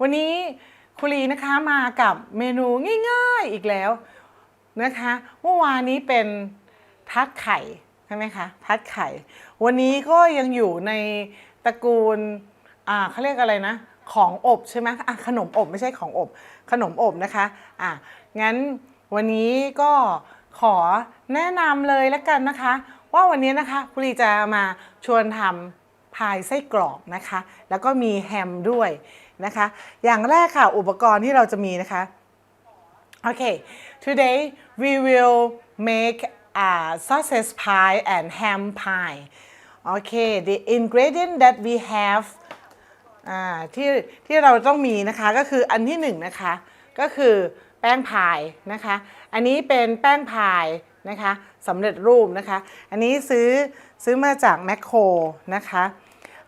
วันนี้คุรีนะคะมากับเมนูง่ายๆอีกแล้วนะคะเมื่อวานนี้เป็นทัดไข่ใช่ไหมคะทัดไข่ วันนี้ก็ยังอยู่ในตระกูลอ่าเขาเรียกอะไรนะ ของอบใช่ไหมอะขนมอบไม่ใช่ของอบ ขนมอบนะคะอะงั้นวันนี้ก็ขอแนะนำเลยแล้วกันนะคะ ว่าวันนี้นะคะคุรีจะมาชวนทำพายไส้กรอกนะคะ แล้วก็มีแฮมด้วย นะคะ อย่างแรกค่ะอุปกรณ์ที่เราจะมีนะคะ โอเค today we will make a sausage pie and ham pie okay the ingredient that we have อ่าที่ที่เราต้องมีนะคะก็คืออันที่หนึ่งนะคะ ก็คือแป้งพายนะคะ อันนี้เป็นแป้งพายนะคะสำเร็จรูปนะคะ อันนี้ซื้อซื้อมาจากแมคโครนะคะ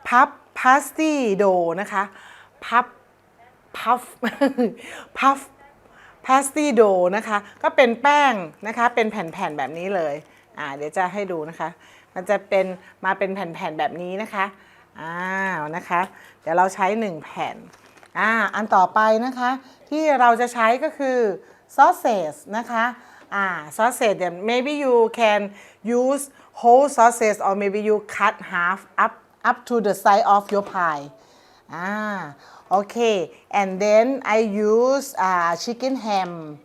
พับพาสตี้โดนะคะ พับพัฟพัฟพาสตี้โดนะคะ ก็เป็นแป้งนะคะ เป็นแผ่นๆแบบนี้เลย อ่า เดี๋ยวจะให้ดูนะคะ มันจะเป็นมาเป็นแผ่นๆแบบนี้นะคะ อ้าวนะคะ เดี๋ยวเราใช้ 1 แผ่น อ่า อันต่อไปนะคะ ที่เราจะใช้ก็คือซอสเซสนะคะ อ่า ซอสเซสเนี่ย maybe you can use whole sausage or maybe you cut half up up to the size of your pie อ่า Okay, and then I use uh, chicken ham.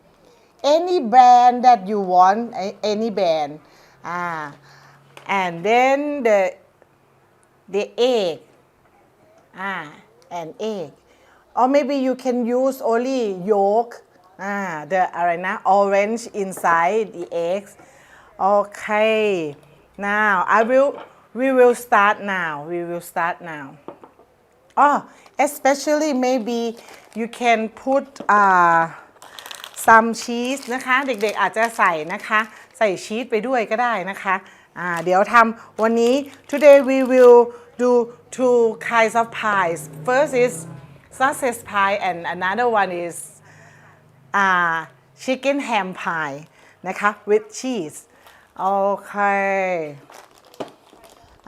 Any brand that you want, any brand. Ah, and then the the egg. Ah, an egg. Or maybe you can use only yolk. Ah, the arena orange inside the eggs. Okay. Now I will. We will start now. We will start now. Oh especially maybe you can put uh, some cheese นะคะ เด็กๆอาจจะใส่นะคะ ใส่ชีสไปด้วยก็ได้นะคะอ่าเดี๋ยวทำวันนี้ today we will do two kinds of pies first is sausage pie and another one is uh, chicken ham pie นะคะ with cheese okay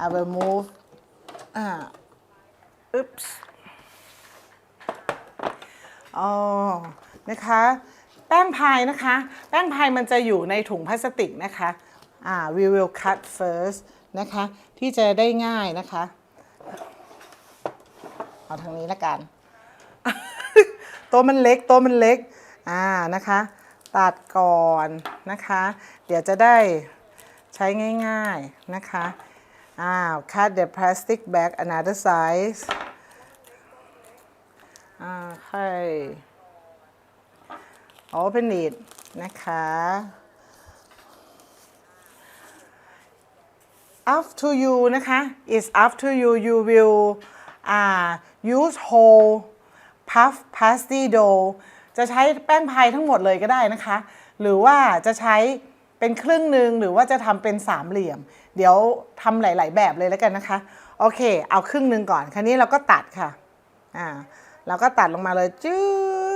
I will move อ่า oops อ๋อนะคะ แป้งพายนะคะ แป้งพายมันจะอยู่ในถุงพลาสติกนะคะอ่า we will cut first นะคะ ที่จะได้ง่ายนะคะเอาทางนี้ละกันต๊ะมันเล็กต๊ะมันเล็ก อ่านะคะ ตัดก่อนนะคะ เดี๋ยวจะได้ใช้ง่ายๆนะคะ อ้าว cut the plastic bag another size อ่าใช่ open it นะคะ up to you นะคะ is up to you you will uh, use whole puff pasty dough จะใช้แป้งพายทั้งหมดเลยก็ได้นะคะ หรือว่าจะใช้เป็นครึ่งหนึ่งหรือว่าจะทำเป็นสามเหลี่ยม เดี๋ยวทำหลาย ๆ แบบเลยแล้วกันนะคะ โอเค เอาครึ่งหนึ่งก่อน คราวนี้เราก็ตัดค่ะ อ่า เราก็ตัดลงมาเลยจื๊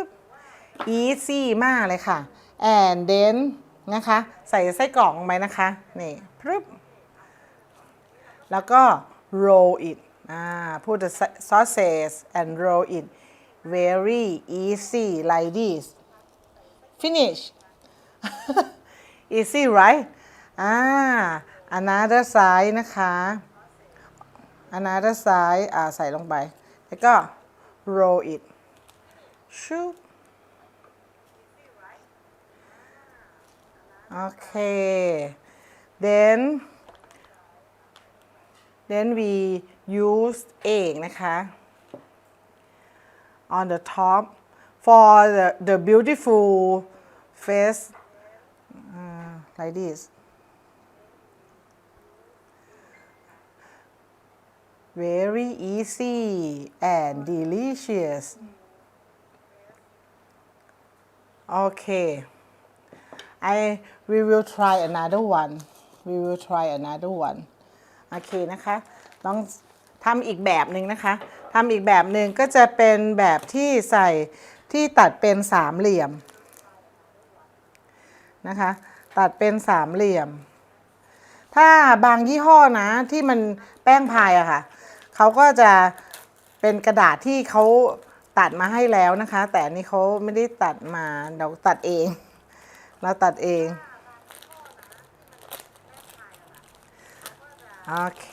บ easy มากเลยค่ะ and then นะคะ ใส่ไส้กรอกลงไปนะคะ นี่พรึบ แล้วก็ roll it อ่า put the sausage and roll it very easy like this finish easy right อ่า another side นะคะ another side อ่าใส่ลงไป แล้วก็ roll it ชุบโอเค then then we use egg นะคะ on the top for the the beautiful face uh, like this Very easy and delicious okay I we will try another one we will try another one โอเคนะคะลองทำอีกแบบหนึ่งนะคะทำอีกแบบหนึ่งก็จะเป็นแบบที่ใส่ที่ตัดเป็นสามเหลี่ยมนะคะ ตัดเป็นสามเหลี่ยม ถ้าบางยี่ห้อนะที่มันแป้งพายอะค่ะ เขาก็จะเป็นกระดาษที่เขาตัดมาให้แล้วนะคะ แต่อันนี้เขาไม่ได้ตัดมาเราตัดเอง เราตัดเองโอเค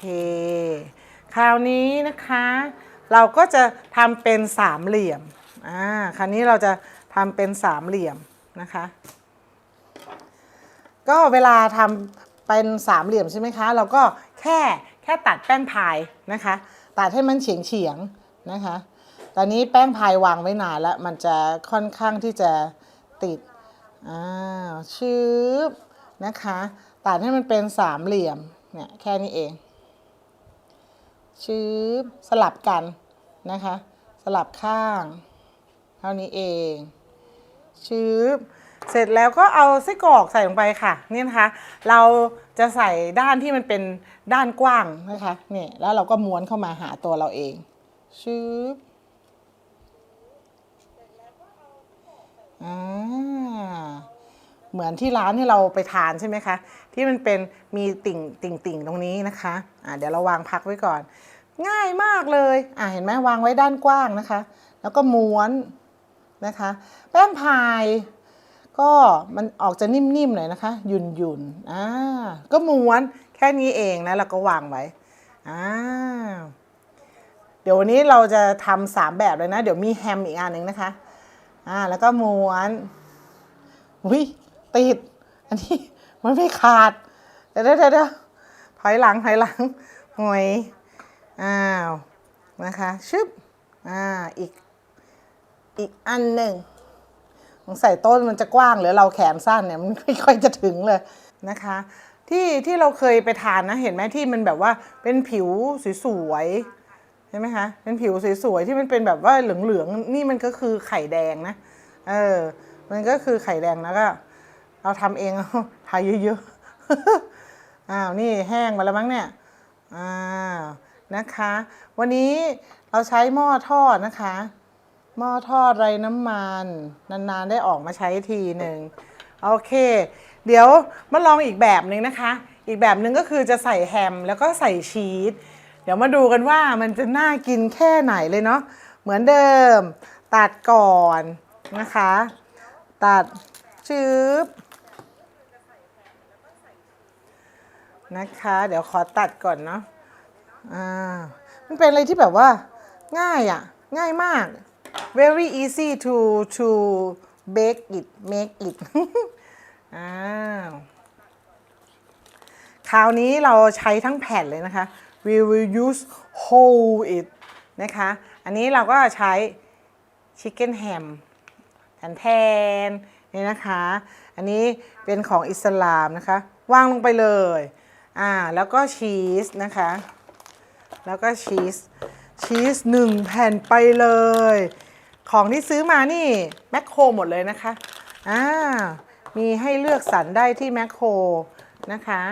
คราวนี้นะคะ เราก็จะทำเป็นสามเหลี่ยมอ่าคราวนี้เราจะทำเป็นสามเหลี่ยมนะคะ ก็เวลาทำเป็นสามเหลี่ยมใช่ไหมคะ เราก็แค่แค่ตัดแป้งพายนะคะ ตัดให้มันเฉียงเฉียงๆนะคะ ตอนนี้แป้งพายวางไว้นานแล้ว มันจะค่อนข้างที่จะติด อ้าวชืบนะคะ ตัดให้มันเป็นสามเหลี่ยม เนี่ยแค่นี้เอง ชืบสลับกันนะคะ สลับข้าง เท่านี้เองชืบ เสร็จแล้วก็เอาไส้กรอกใส่ลงไปค่ะนี่นะคะเราจะใส่ด้านที่มันเป็นด้านกว้างนะคะนี่แล้วเราก็ม้วนเข้ามาหาตัวเราเองชืบอเหมือนที่ร้านที่เราไปทานใช่ไหมคะ ที่มันเป็นมีติ่งติ่งติ่งตรงนี้นะคะอ่าเดี๋ยวเราวางพักไว้ก่อน ง่ายมากเลยอ่าเห็นไหมวางไว้ด้านกว้างนะคะ แล้วก็ม้วนนะคะ แป้งพาย ก็มันออกจะนิ่มๆหน่อยนะคะ หยุ่นๆอ่าก็ม้วนแค่นี้เองนะแล้วก็วางไว้อ่าเดี๋ยววันนี้เราจะทำสามแบบเลยนะ เดี๋ยวมีแฮมอีกอันหนึ่งนะคะอ่าแล้วก็ม้วนอุ้ยติด อันนี้มันไม่ขาดเดี๋ยวเดี๋ยวเดี๋ยวถอยหลังถอยหลังหอยอ้าวนะคะชึบอ่าอีกอีกอันหนึ่ง สงสัยต้นมันจะกว้างหรือเราแขนสั้นเนี่ยมันไม่ค่อยจะถึงเลยนะคะ ที่ที่เราเคยไปทานนะเห็นไหมที่มันแบบว่าเป็นผิวสวยๆใช่ไหมคะเป็นผิวสวยๆที่มันเป็นแบบว่าเหลืองๆนี่มันก็คือไข่แดงนะเออมันก็คือไข่แดงแล้วก็เราทำเองทาเยอะๆอ้าวนี่แห้งมาแล้วมั้งเนี่ยอ้าวนะคะ วันนี้เราใช้หม้อทอดนะคะ หม้อทอดไรน้ำมัน นานๆได้ออกมาใช้ทีหนึ่งโอเค เดี๋ยวมาลองอีกแบบหนึ่งนะคะ อีกแบบหนึ่งก็คือจะใส่แฮมแล้วก็ใส่ชีสเดี๋ยวมาดูกันว่ามันจะน่ากินแค่ไหนเลยเนาะเหมือนเดิม ตัดก่อนนะคะ ตัดชืบนะคะ เดี๋ยวขอตัดก่อนเนาะอ่ามันเป็นอะไรที่แบบว่า ง่ายอะ่ะ ง่ายมาก very easy to to bake it make it อ้าวคราวนี้เราใช้ทั้งแผ่นเลยนะคะ we will use whole it นะคะ อันนี้เราก็ใช้ chicken ham แทนแทนนี่นะคะ อันนี้เป็นของอิสลามนะคะ วางลงไปเลย อ่า แล้วก็ชีสนะคะ แล้วก็ชีส ชีสหนึ่งแผ่นไปเลย ของที่ซื้อมานี่แมคโครหมดเลยนะคะอ่ามีให้เลือกสรรได้ที่แมคโครนะคะ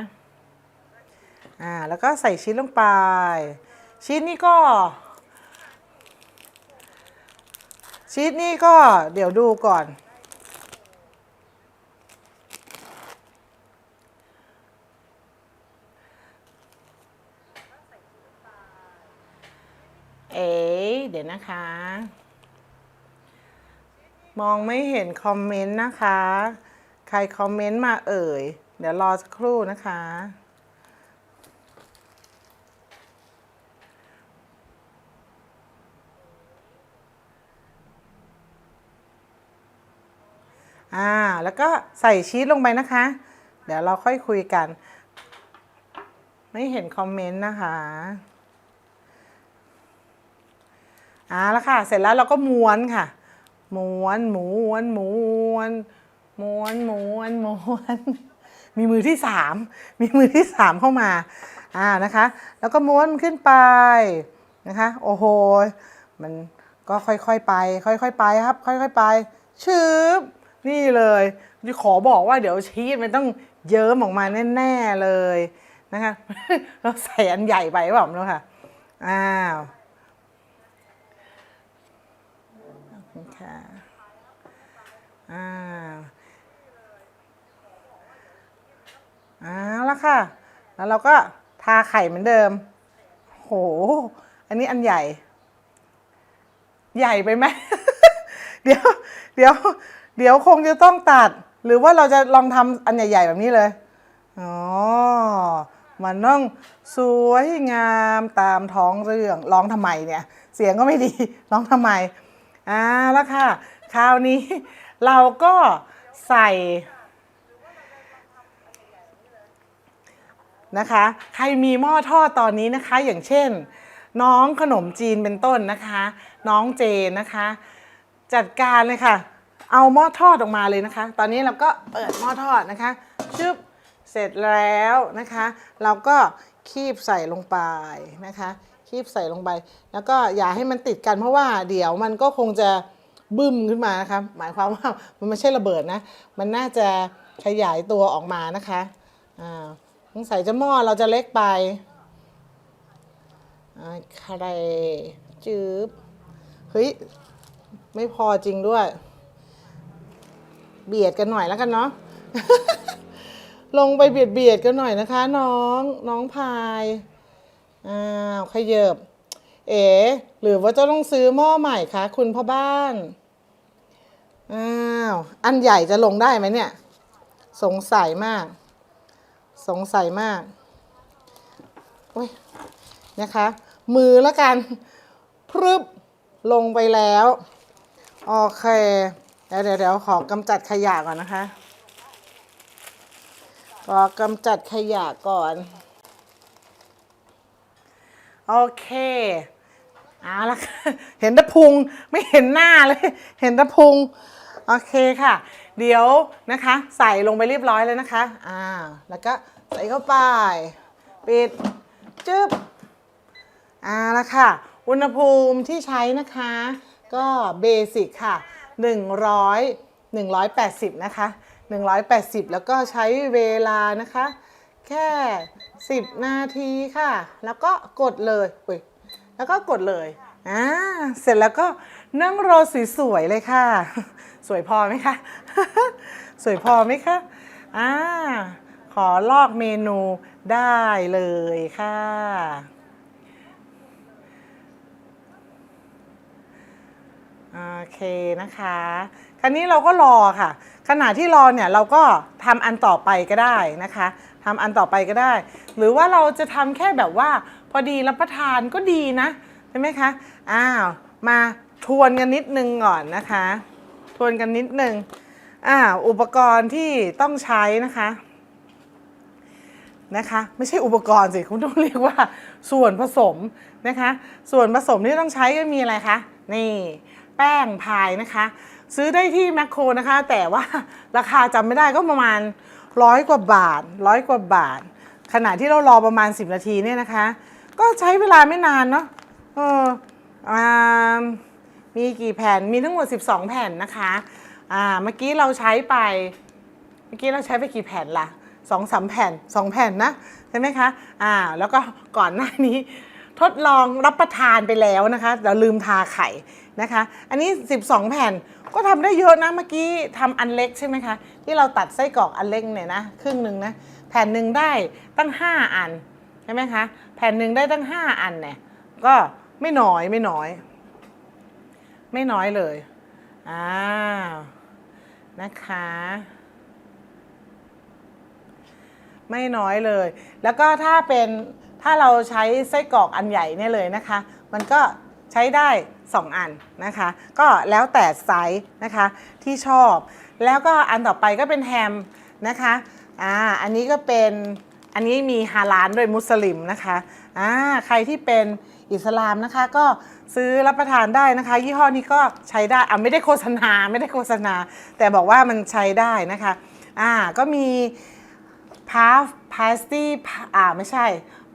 อ่าแล้วก็ใส่ชีสลงไปชีสนี่ก็ชีสนี่ก็เดี๋ยวดูก่อนเอ๋เดี๋ยวนะคะ มองไม่เห็นคอมเมนต์นะคะ ใครคอมเมนต์มาเอ่ย เดี๋ยวรอสักครู่นะคะ อ่า แล้วก็ใส่ชีสลงไปนะคะ เดี๋ยวเราค่อยคุยกัน ไม่เห็นคอมเมนต์นะคะอ่าแล้วค่ะ เสร็จแล้วเราก็ม้วนค่ะ ม้วนม้วนม้วนม้วนม้วนม้วนมีมือที่สามมีมือที่สามเข้ามาอ่านะคะ แล้วก็ม้วนมันขึ้นไปนะคะโอ้โหมันก็ค่อยๆไป ค่อยๆไปครับ ค่อยๆไปชืบนี่เลยขอบอกว่าเดี๋ยวชีสมันต้องเยิ้มออกมาแน่ ๆเลยนะคะเราใส่อันใหญ่ไปหรือเปล่าไม่รู้ค่ะอ้าว ค่ะ อ่าเอาละค่ะ แล้วเราก็ทาไข่เหมือนเดิม โห อันนี้อันใหญ่ ใหญ่ไปไหม เดี๋ยว เดี๋ยว เดี๋ยวคงจะต้องตัด หรือว่าเราจะลองทำอันใหญ่ ๆ แบบนี้เลย อ๋อ มันต้องสวยงามตามท้องเรื่อง ร้องทำไมเนี่ย เสียงก็ไม่ดี ร้องทำไม อ่าแล้วค่ะ คราวนี้ เราก็ใส่นะคะ ใครมีหม้อทอดตอนนี้นะคะ อย่างเช่น น้องขนมจีนเป็นต้นนะคะ น้องเจนนะคะ จัดการเลยค่ะ เอาหม้อทอดออกมาเลยนะคะ ตอนนี้เราก็เปิดหม้อทอดนะคะชึบเสร็จแล้วนะคะ เราก็คีบใส่ลงไปนะคะ คีบใส่ลงไป แล้วก็อย่าให้มันติดกันเพราะว่าเดี๋ยวมันก็คงจะ บึ้มขึ้นมานะคะหมายความว่ามันไม่ใช่ระเบิดนะ มันน่าจะขยายตัวออกมานะคะอ่าสงสัยจะหม้อเราจะเล็กไปอ่าครจืบเฮ้ย ไม่พอจริงด้วย เบียดกันหน่อยแล้วกันเนาะลงไปเบียดเบียดกันหน่อยนะคะ น้องน้องพายอ้าวขยบเอ๋หรือว่าจะต้องซื้อหม้อใหม่คะคุณพ่อบ้าน อ้าวอันใหญ่จะลงได้ไหมเนี่ย สงสัยมาก สงสัยมากโอ้ยนะคะ มือแล้วกันพรึบลงไปแล้วโอเคเดี๋ยวเดี๋ยวขอกำจัดขยะก่อนนะคะขอกำจัดขยะก่อน โอเคเอาละเห็นต่พุงไม่เห็นหน้าเลย เห็นต่พุง โอเคค่ะ เดี๋ยวนะคะใส่ลงไปเรียบร้อยแล้วนะคะอ่าแล้วก็ใส่เข้าไป ปิดจึ๊บอ่าและค่ะ อุณหภูมิที่ใช้นะคะ ก็เบสิกค่ะ 100 180 นะคะ 180 แล้วก็ใช้เวลานะคะ แค่ 10 นาทีค่ะ แล้วก็กดเลยอุ้ยแล้วก็กดเลยอ่าเสร็จแล้วก็นั่งรอสวยๆเลยค่ะ สวยพอไหมคะ สวยพอไหมคะอ่าขอลอกเมนูได้เลยค่ะโอเคนะคะ คราวนี้เราก็รอค่ะ ขณะที่รอเนี่ยเราก็ทำอันต่อไปก็ได้นะคะทำอันต่อไปก็ได้ หรือว่าเราจะทำแค่แบบว่า พอดีรับประทานก็ดีนะ ใช่ไหมคะ อ้าว มาทวนกันนิดนึงก่อนนะคะ ทวนกันนิดนึงอ่าอุปกรณ์ที่ต้องใช้นะคะนะคะ ไม่ใช่อุปกรณ์สิคุณต้องเรียกว่าส่วนผสมนะคะ ส่วนผสมที่ต้องใช้ก็มีอะไรคะนี่แป้งพายนะคะ ซื้อได้ที่แมคโครนะคะ แต่ว่าราคาจำไม่ได้ก็ประมาณร้อยกว่าบาทร้อยกว่าบาท ขณะที่เรารอประมาณ 10 นาทีเนี่ยนะคะ ก็ใช้เวลาไม่นานเนาะเอออ่า มีกี่แผ่น มีทั้งหมด 12 แผ่นนะคะ อ่า เมื่อกี้เราใช้ไป เมื่อกี้เราใช้ไปกี่แผ่นล่ะสองสามแผ่นสองแผ่นนะ ใช่ไหมคะ อ่า แล้วก็ก่อนหน้านี้ ทดลองรับประทานไปแล้วนะคะ เราลืมทาไข่นะคะ อันนี้ 12 แผ่นก็ทำได้เยอะนะ เมื่อกี้ทำอันเล็กใช่ไหมคะ ที่เราตัดไส้กรอกอันเล็กเนี่ยนะครึ่งหนึ่งนะ แผ่นหนึ่งได้ตั้ง 5 อัน ใช่ไหมคะ แผ่นหนึ่งได้ตั้ง 5 อันเนี่ย ก็ไม่น้อยไม่น้อย ไม่น้อยเลยอ้าวนะคะ ไม่น้อยเลย แล้วก็ถ้าเป็นถ้าเราใช้ไส้กรอกอันใหญ่เนี่ยเลยนะคะ มันก็ใช้ได้ 2 อันนะคะ ก็แล้วแต่ไซส์นะคะที่ชอบ แล้วก็อันต่อไปก็เป็นแฮมนะคะอ่าอันนี้ก็เป็นอันนี้มีฮาลานด้วยมุสลิมนะคะอ่าใครที่เป็น อิสลามนะคะ ก็ซื้อรับประทานได้นะคะ ยี่ห้อนี้ก็ใช้ได้อะไม่ได้โฆษณาไม่ได้โฆษณา แต่บอกว่ามันใช้ได้นะคะอ่าก็มีพาฟพาสตี้อ่าไม่ใช่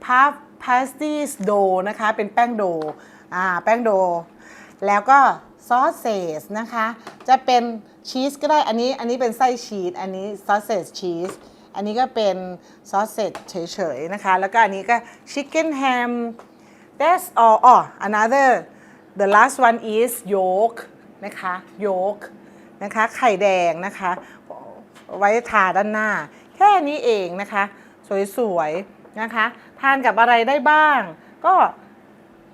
พาฟพาสตี้โดนะคะ เป็นแป้งโดอ่าแป้งโด แล้วก็ซอสเซสนะคะ จะเป็นชีสก็ได้อันนี้อันนี้เป็นไส้ชีสอันนี้ซอสเซสชีสอันนี้ก็เป็นซอสเซสเฉยๆนะคะ แล้วก็อันนี้ก็ชิคเก้นแฮม that's all อ๋อ another the last one is yolk นะคะ yolk นะคะ ไข่แดงนะคะ ไว้ทาด้านหน้า แค่นี้เองนะคะ สวยๆ นะคะ ทานกับอะไรได้บ้าง ก็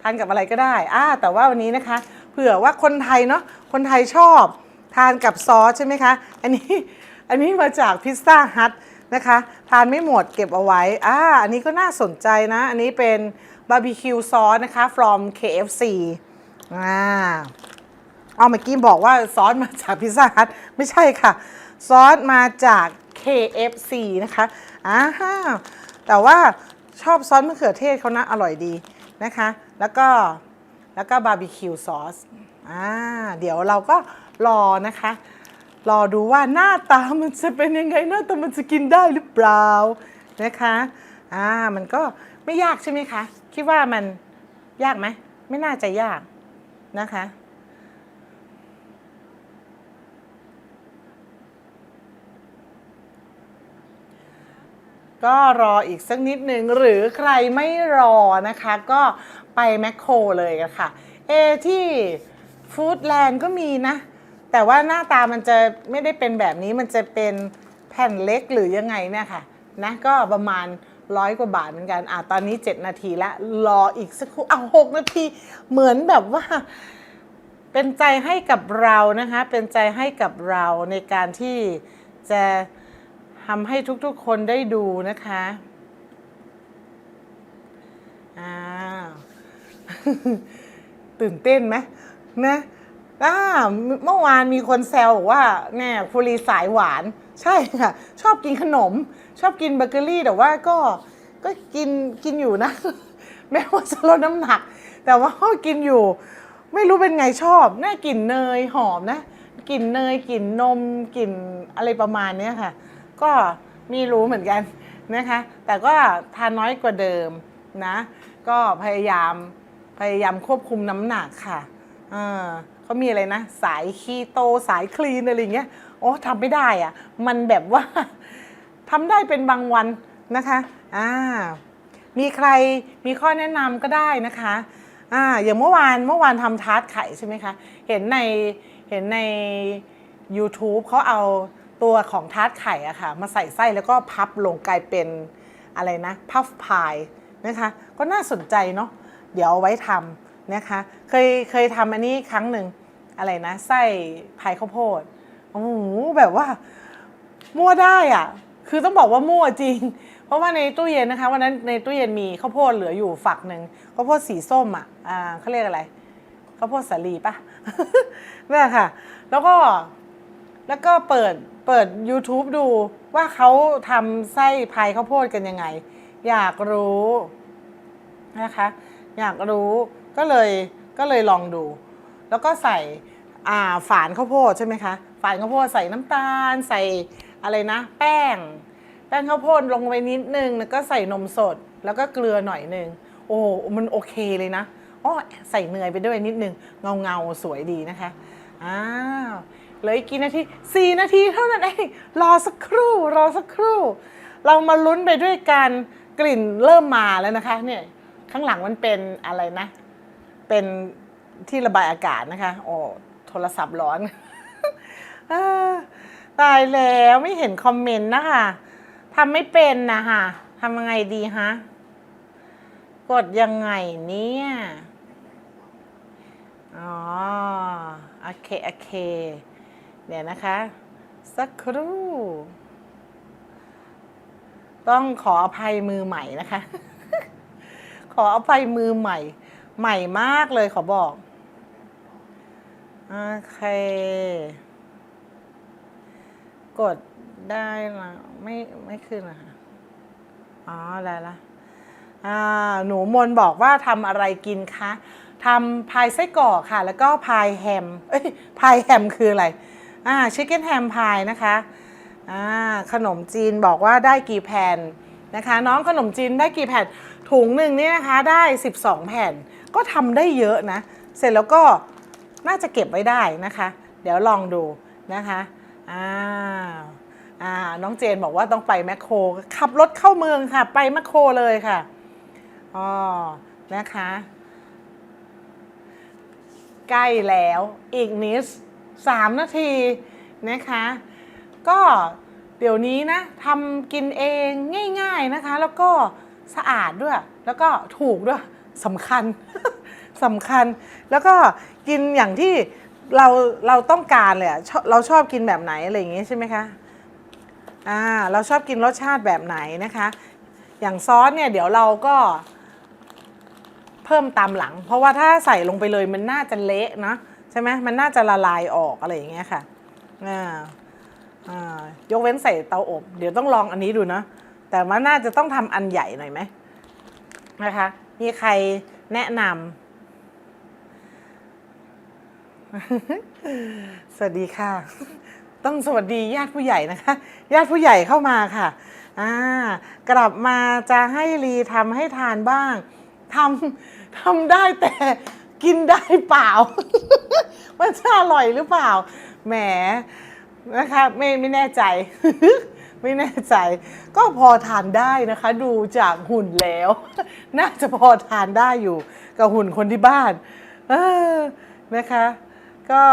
ทานกับอะไรก็ได้อ่าแต่ว่าวันนี้นะคะ เผื่อว่าคนไทยเนาะ คนไทยชอบทานกับซอสใช่ไหมคะ อันนี้ อันนี้มาจากพิซซ่าฮัทนะคะ ทานไม่หมดเก็บเอาไว้อ่าอันนี้ก็น่าสนใจนะ อันนี้เป็น บาร์บีคิวซอสนะคะ from KFC อ่าเอาเมื่อกี้บอกว่าซอสมาจากพิซซ่าฮัทไม่ใช่ค่ะ ซอสมาจาก KFC นะคะอ่าแต่ว่าชอบซอสมะเขือเทศเขานะ อร่อยดีนะคะ แล้วก็แล้วก็บาร์บีคิวซอสอ่าเดี๋ยวเราก็รอนะคะ รอดูว่าหน้าตามันจะเป็นยังไง หน้าตามันจะกินได้หรือเปล่านะคะอ่ามันก็ไม่ยากใช่ไหมคะ คิดว่ามันยากไหม ไม่น่าจะยากนะคะ ก็รออีกสักนิดหนึ่งหรือใครไม่รอนะคะ ก็ไปแมคโครเลยะค่ะ เอที่ฟู้ดแลนด์ก็มีนะ แต่ว่าหน้าตามันจะไม่ได้เป็นแบบนี้มันจะเป็นแผ่นเล็กหรือยังไงเนี่ยค่ะ นะก็ประมาณ ร้อยกว่าบาทเหมือนกัน อะตอนนี้ 7 นาทีแล้ว รออีกสักครู่อะหกนาที เหมือนแบบว่า เป็นใจให้กับเรานะคะ เป็นใจให้กับเราในการที่จะทำให้ทุกๆคนได้ดูนะคะอ้าวตื่นเต้นไหมนะอ่าเมื่อวานมีคนแซวบอกว่าแน่คุรีสายหวาน ใช่ค่ะ ชอบกินขนม ชอบกินเบเกอรี่แต่ว่าก็ก็กินกินอยู่นะ แม้ว่าจะลดน้ำหนัก แต่ว่าก็กินอยู่ ไม่รู้เป็นไงชอบน่ากลิ่นเนยหอมนะกลิ่นเนยกลิ่นนมกลิ่นอะไรประมาณเนี้ยค่ะ ก็ม่รู้เหมือนกันนะคะ แต่ก็ทานน้อยกว่าเดิมนะ ก็พยายามพยายามควบคุมน้ำหนักค่ะ เออเขามีอะไรนะ สายคีโตสายคลีนอะไรอย่างเงี้ยโอ้ทำไม่ได้อะมันแบบว่า ทำได้เป็นบางวันนะคะอ่ามีใครมีข้อแนะนำก็ได้นะคะอ่าอย่างเมื่อวานเมื่อวานทำทาร์ตไข่ใช่ไหมคะ เห็นในเห็นใน YouTube เขาเอาตัวของทาร์ตไข่อะค่ะ มาใส่ไส้แล้วก็พับลงกลายเป็นอะไรนะพัฟพายนะคะ ก็น่าสนใจเนาะเดี๋ยวเอาไว้ทำนะคะ เคยเคยทำอันนี้ครั้งหนึ่งอะไรนะไส้พายข้าวโพด โอ้โหแบบว่า มั่วได้อะคือต้องบอกว่ามั่วจริง เพราะว่าในตู้เย็นนะคะวันนั้นในตู้เย็นมีข้าวโพดเหลืออยู่ฝักหนึ่งข้าวโพดสีส้มอะอ่าเขาเรียกอะไรข้าวโพดสาลีปะนั่นค่ะ แล้วก็แล้วก็เปิดเปิด YouTube ดูว่าเขาทำไส้พายข้าวโพดกันยังไง อยากรู้นะคะ อยากรู้ก็เลยก็เลยลองดู แล้วก็ใส่อ่าฝานข้าวโพดใช่ไหมคะ ฝานข้าวโพดใส่น้ำตาล ใส่อะไรนะ แป้ง แป้งข้าวโพดลงไปนิดนึงแล้วก็ใส่นมสดแล้วก็เกลือหน่อยนึงโอ้มันโอเคเลยนะอ๋อใส่เนยไปด้วยนิดนึงเงาเงาสวยดีนะคะอ้าวเหลืออีกกี่นาทีสี่นาทีเท่านั้นเองรอสักครู่รอสักครู่ เรามาลุ้นไปด้วยกันกลิ่นเริ่มมาแล้วนะคะเนี่ยข้างหลังมันเป็นอะไรนะ เป็นที่ระบายอากาศนะคะ โอ้โทรศัพท์ร้อน ตายแล้วไม่เห็นคอมเมนต์นะคะทำไม่เป็นนะคะทำยังไงดีฮะ กดยังไงเนี่ย อ๋อ โอเค โอเค เดี๋ยวนะคะ สักครู่ ต้องขออภัยมือใหม่นะคะ ขออภัยมือใหม่ ใหม่มากเลยขอบอก โอเค กดได้ล้วไม่ไม่ขึ้นนะคะอ๋อได้ละอ่าหนูมนบอกว่าทำอะไรกินคะทำพายไส้กรอกค่ะ แล้วก็พายแฮมเอ้ยพายแฮมคืออะไรอ่าชิคเก้นแฮมพายนะคะอ่าขนมจีนบอกว่าได้กี่แผ่นนะคะ น้องขนมจีนได้กี่แผ่นถุงหนึ่งเนี่ยนะคะได้ 12 แผ่นก็ทำได้เยอะนะ เสร็จแล้วก็น่าจะเก็บไว้ได้นะคะ เดี๋ยวลองดูนะคะ อ่าอ่าน้องเจนบอกว่าต้องไปแมคโคร ขับรถเข้าเมืองค่ะ ไปแมคโครเลยค่ะอ๋อนะคะ ใกล้แล้วอีกนิดสามนาทีนะคะ ก็เดี๋ยวนี้นะทำกินเองง่าย ๆนะคะ แล้วก็สะอาดด้วย แล้วก็ถูกด้วยสำคัญสำคัญ แล้วก็กินอย่างที่ เราเราต้องการเลยอะชอบเราชอบกินแบบไหนอะไรอย่างงี้ใช่ไหมคะอ่าเราชอบกินรสชาติแบบไหนนะคะ อย่างซอสเนี่ยเดี๋ยวเราก็ เพิ่มตามหลัง เพราะว่าถ้าใส่ลงไปเลยมันน่าจะเละเนะใช่ไหมมันน่าจะละลายออกอะไรอย่างเงี้ยค่ะอ่าอ่ายกเว้นใส่เตาอบ เดี๋ยวต้องลองอันนี้ดูเนะแต่ว่าน่าจะต้องทำอันใหญ่หน่อยไหมนะคะ มีใครแนะนำ สวัสดีค่ะ ต้องสวัสดีญาติผู้ใหญ่นะคะ ญาติผู้ใหญ่เข้ามาค่ะอ่ากลับมาจะให้ลีทำให้ทานบ้างทำทำได้แต่กินได้เปล่า มันจะอร่อยหรือเปล่า แหมนะคะไม่ไม่แน่ใจ ไม่แน่ใจ ก็พอทานได้นะคะ ดูจากหุ่นแล้ว น่าจะพอทานได้อยู่ กับหุ่นคนที่บ้าน เออนะคะ ก็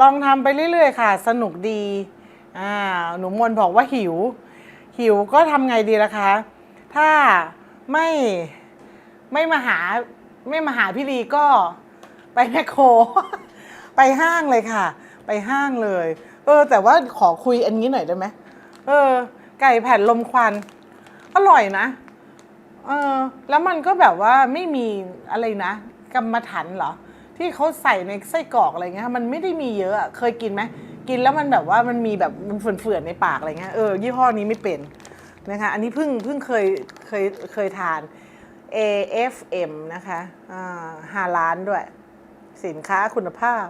ลองทำไปเรื่อยๆ ค่ะ สนุกดีอ่าหนูมนบอกว่าหิว หิวก็ทำไงดีล่ะคะ ถ้าไม่ไม่มาหาไม่มาหาพี่ลีก็ไปแมคโคร ไปห้างเลยค่ะ ไปห้างเลย เออ แต่ว่าขอคุยอันนี้หน่อยได้ไหมเออ ไก่แผ่นลมควัน อร่อยนะ เออ แล้วมันก็แบบว่าไม่มีอะไรนะ กรรมฐานเหรอ ที่เขาใส่ในไส้กรอกอะไรเงี้ยมันไม่ได้มีเยอะอะเคยกินไหมกินแล้วมันแบบว่ามันมีแบบมันเฟื่อนๆในปากอะไรเงี้ยเออยี่ห้อนี้ไม่เป็นนะคะอันนี้เพิ่งเพิ่งเคยเคยเคยทาน AFM นะคะอ่าฮาล้านด้วย สินค้าคุณภาพ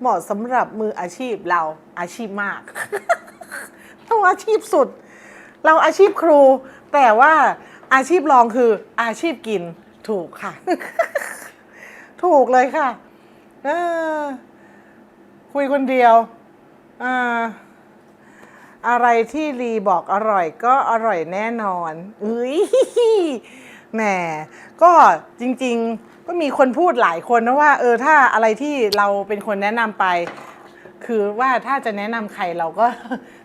เหมาะสำหรับมืออาชีพเราอาชีพมากเราอาชีพสุด เราอาชีพครู แต่ว่าอาชีพรองคืออาชีพกินถูกค่ะ ถูกเลยค่ะ คุยคนเดียวอ่าอะไรที่ลีบอกอร่อยก็อร่อยแน่นอนอุ้ยแหมก็จริง ๆ ก็มีคนพูดหลายคนนะว่า เออถ้าอะไรที่เราเป็นคนแนะนำไป คือว่าถ้าจะแนะนำใครเราก็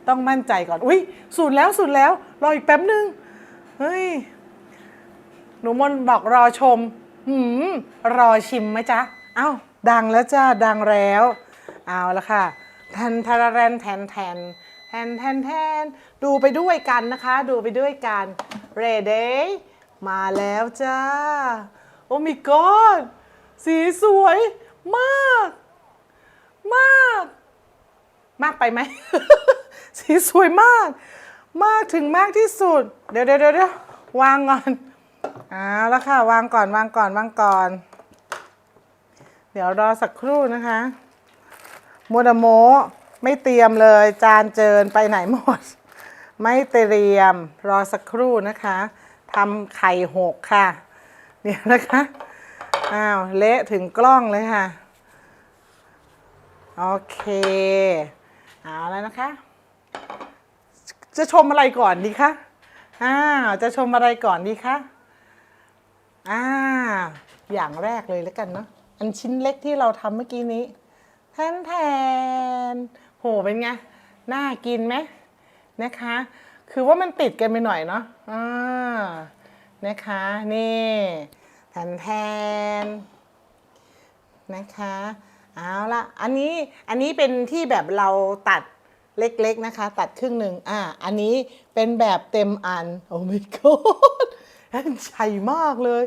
ต้องมั่นใจก่อน อุ้ยสูตรแล้วสูตรแล้ว รออีกแป๊บนึง เฮ้ย หนูมนบอกรอชม หืม รอชิมไหมจ๊ะ เอ้า ดังแล้วจ้าดังแล้ว เอาละค่ะแทนทาราแรนแทนแทนแทนแทนแทนดูไปด้วยกันนะคะ ดูไปด้วยกันเรเดย์มาแล้วจ้า โอ้มีกอดสีสวยมาก มาก มากไปไหม สีสวยมาก มากถึงมากที่สุด เดี๋ยวเดี๋ยวเดี๋ยวเดี๋ยววางก่อนเอาแล้วค่ะ วางก่อนวางก่อนวางก่อน เดี๋ยวรอสักครู่นะคะโมดโมไม่เตรียมเลย จานเจินไปไหนหมด ไม่เตรียม รอสักครู่นะคะทำไข่หกค่ะ เดี๋ยวนะคะ อ้าว เละถึงกล้องเลยค่ะ โอเค เอาแล้วนะคะ จะชมอะไรก่อนดีคะ อ้าว จะชมอะไรก่อนดีคะอ่าอย่างแรกเลยแล้วกันเนาะ อันชิ้นเล็กที่เราทำเมื่อกี้นี้แทนแทนโหเป็นไง น่ากินไหมนะคะ คือว่ามันติดกันไปหน่อยเนาะอ่านะคะ นี่แทนแทนนะคะเอาละอันนี้อันนี้เป็นที่แบบเราตัดเล็กๆนะคะ ตัดครึ่งหนึ่งอ่าอันนี้เป็นแบบเต็มอันโอ้ my god ใหญ่มากเลย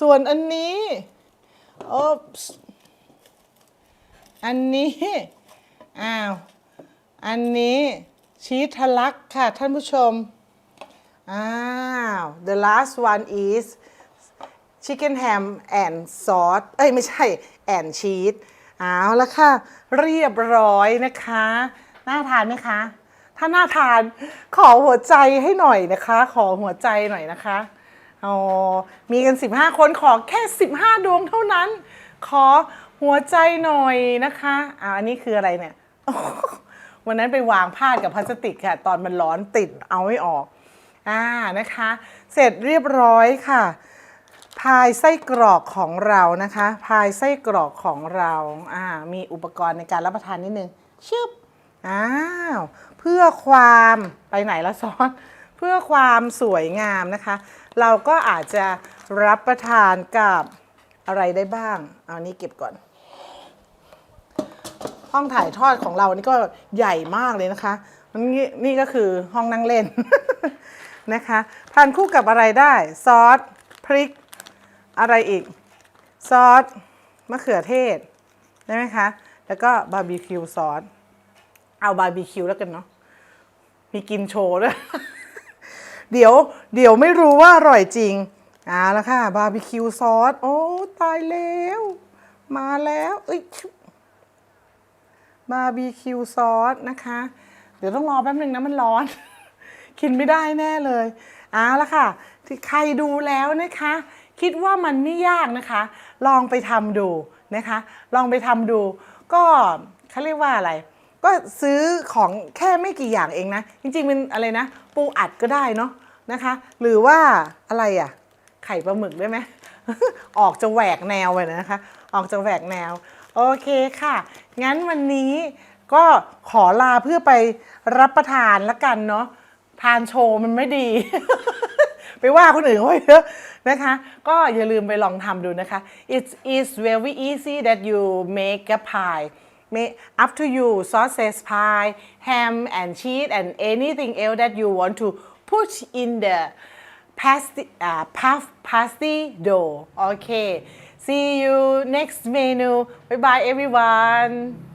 ส่วนอันนี้ โอ๊ปส์อันนี้ อ้าว อันนี้ชีสทะลักค่ะ ท่านผู้ชม อ้าว the last one is chicken ham and sauce เอ้ย ไม่ใช่ and cheese เอาละค่ะ เรียบร้อยนะคะ น่าทานไหมคะ ถ้าน่าทานขอหัวใจให้หน่อยนะคะ ขอหัวใจหน่อยนะคะ อ๋อมีกัน 15 คนขอแค่ 15 ดวงเท่านั้น ขอหัวใจหน่อยนะคะอ่าอันนี้คืออะไรเนี่ยวันนั้นไปวางพาดกับพลาสติกค่ะ ตอนมันร้อนติดเอาไม่ออกอ่านะคะ เสร็จเรียบร้อยค่ะ พายไส้กรอกของเรานะคะ พายไส้กรอกของเราอ่ามีอุปกรณ์ในการรับประทานนิดนึงชึบอ้าวเพื่อความไปไหนละซ้อน เพื่อความสวยงามนะคะ เราก็อาจจะรับประทานกับอะไรได้บ้าง เอานี้เก็บก่อน ห้องถ่ายทอดของเรานี่ก็ใหญ่มากเลยนะคะนี่นี่ก็คือห้องนั่งเล่นนะคะทานคู่กับอะไรได้ ซอสพริก อะไรอีก ซอสมะเขือเทศได้ไหมคะ แล้วก็บาร์บีคิวซอสเอาบาร์บีคิวแล้วกันเนาะมีกินโชว์ด้วย เดี๋ยวเดี๋ยวไม่รู้ว่าอร่อยจริงอ่าแล้วค่ะบาร์บีคิวซอสโอ้ตายแล้ว มาแล้วเอ้ยบาร์บีคิวซอสนะคะ เดี๋ยวต้องรอแป๊บนึงนะมันร้อน กินไม่ได้แน่เลยเอาละค่ะ ที่ใครดูแล้วนะคะ คิดว่ามันไม่ยากนะคะ ลองไปทำดูนะคะ ลองไปทำดู ก็เขาเรียกว่าอะไร ก็ซื้อของแค่ไม่กี่อย่างเองนะ จริงๆเป็นอะไรนะ ปูอัดก็ได้เนาะ นะคะ หรือว่าอะไรอะ ไข่ปลาหมึกได้ไหม ออกจะแหวกแนวไปนะคะ ออกจะแหวกแนว โอเคค่ะ งั้นวันนี้ก็ขอลาเพื่อไปรับประทานละกันเนาะ ทานโชว์มันไม่ดี ไปว่าคนอื่นเขาเยอะนะคะ ก็อย่าลืมไปลองทำดูนะคะ it is very easy that you make a pie May- up to you sausage pie ham and cheese and anything else that you want to put in the pasty uh, puff pasty dough. Okay. See you next menu. Bye bye everyone